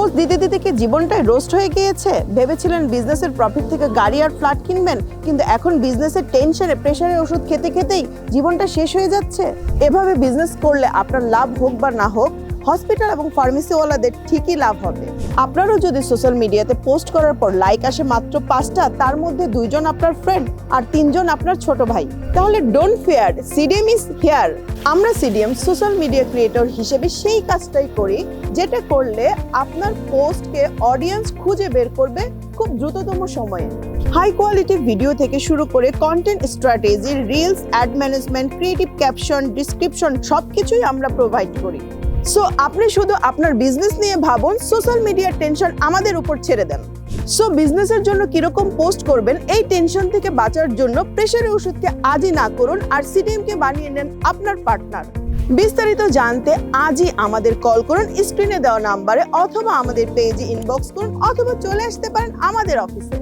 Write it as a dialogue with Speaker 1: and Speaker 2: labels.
Speaker 1: Post দিতে দিতে কি জীবনটাই রোস্ট হয়ে গিয়েছে? ভেবেছিলেন বিজনেসের প্রফিট থেকে গাড়ি আর ফ্ল্যাট কিনবেন, কিন্তু এখন বিজনেসের টেনশনে প্রেশারে ওষুধ খেতে খেতেই জীবনটা শেষ হয়ে যাচ্ছে। এভাবে বিজনেস করলে আপনার লাভ হোক বা না হোক হসপিটাল এবং ফার্মেসিওয়ালাদের ঠিকই লাভ হবে। আপনারও যদি সোশ্যাল মিডিয়াতে পোস্ট করার পর লাইক আসে মাত্র পাঁচটা, তার মধ্যে দুইজন আপনার ফ্রেন্ড আর তিনজন আপনার ছোট ভাই। তাহলে don't fear CDM is here আমরা সিডিএম সোশ্যাল মিডিয়া ক্রিয়েটর হিসেবে সেই কাজটাই করি, যেটা করলে আপনার পোস্টকে অডিয়েন্স খুঁজে বের করবে খুব দ্রুততম সময়ে। হাই কোয়ালিটি ভিডিও থেকে শুরু করে content strategy reels ad management creative caption description সব কিছুই আমরা প্রোভাইড করি। সো আপনি শুধু আপনার বিজনেস নিয়ে ভাবুন সোশ্যাল মিডিয়ার টেনশন আমাদের উপর ছেড়ে দেন। সো বিজনেসের জন্য কীরকম পোস্ট করবেন, এই টেনশন থেকে বাঁচার জন্য প্রেশারের ওষুধকে আজই না করুন আর সিডিএমকে বানিয়ে নেন আপনার পার্টনার বিস্তারিত জানতে আজই আমাদের কল করুন স্ক্রিনে দেওয়া নাম্বারে অথবা আমাদের পেজে ইনবক্স করুন অথবা চলে আসতে পারেন আমাদের অফিসে